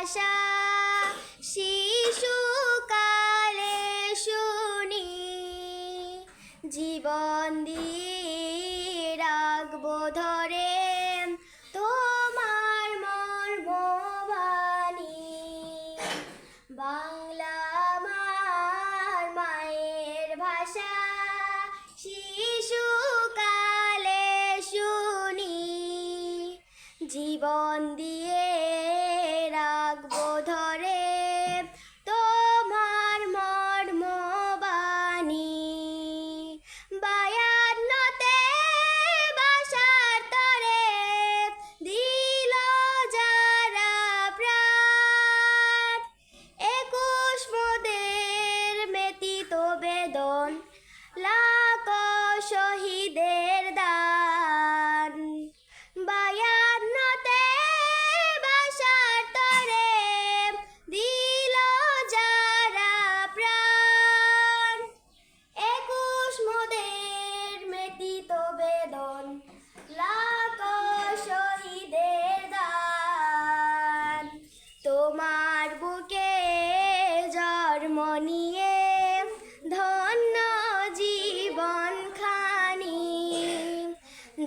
ভাষা। শিশুকালে শুনি, জীবন দিয়ে রাখব ধরে। তোমার মর্মবাণী, বাংলা আমার মায়ের ভাষা। শিশুকালে শুনি, জীবন দিয়ে শহীদের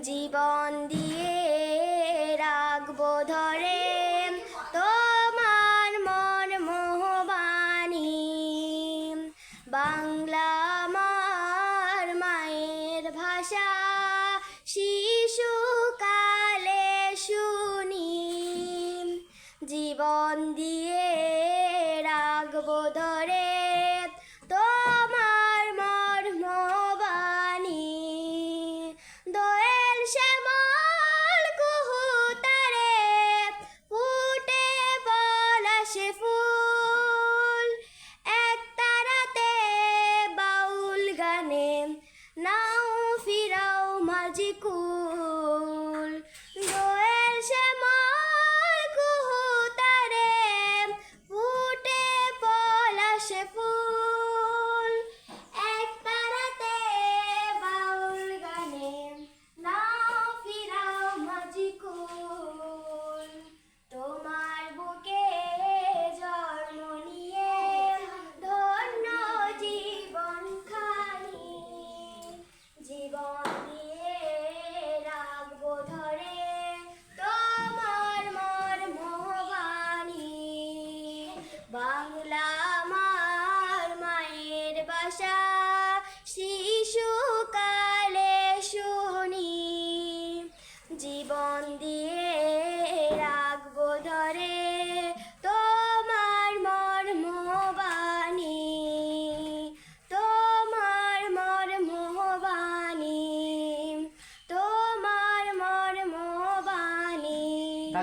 জীবন দিয়ে রাখব ধরে তোমার মন মোহবাণী। বাংলা আমার মায়ের ভাষা, শিশু শিশুকালে শুনি। জীবন দিয়ে রাখব ধরে 疾苦 বাংলা আমার মায়ের বাসা শিশুকালে শুনি। জীবন দিয়ে রাখব ধরে তোমার মর্মবাণী। তোমার মর্মবাণী। তোমার মর্মবাণী।